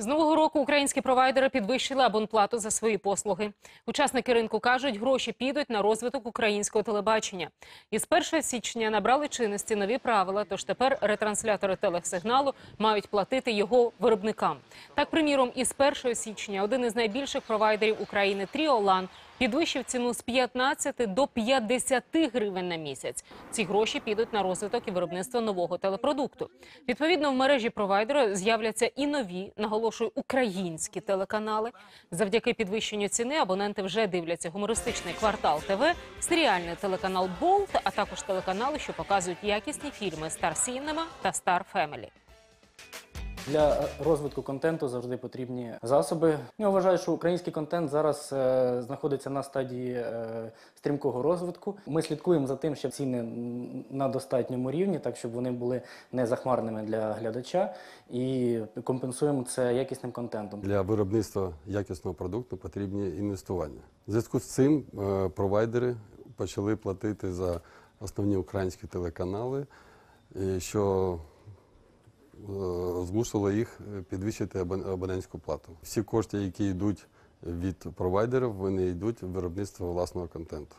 З нового року українські провайдери підвищили абонплату за свої послуги. Учасники ринку кажуть, гроші підуть на розвиток українського телебачення. Із 1 січня набрали чинності нові правила, тож тепер ретранслятори телесигналу мають платити його виробникам. Так, приміром, із 1 січня один із найбільших провайдерів України Тріолан підвищив ціну з 15 до 50 гривень на місяць. Ці гроші підуть на розвиток і виробництво нового телепродукту. Відповідно, в мережі провайдера з'являться і нові, наголошую, українські телеканали. Завдяки підвищенню ціни абоненти вже дивляться гумористичний квартал ТВ, серіальний телеканал Болт, а також телеканали, що показують якісні фільми Star Cinema та Star Family. Для розвитку контенту завжди потрібні засоби. Я вважаю, що український контент зараз е, знаходиться на стадії е, стрімкого розвитку. Ми слідкуємо за тим, щоб ціни на достатньому рівні, так щоб вони були не захмарними для глядача, і компенсуємо це якісним контентом. Для виробництва якісного продукту потрібні інвестування. В зв'язку з цим е, провайдери почали платити за основні українські телеканали, е, що е, змусило їх е, підвищити абон- абонентську плату. Всі кошти, які йдуть від провайдерів, вони йдуть в виробництво власного контенту.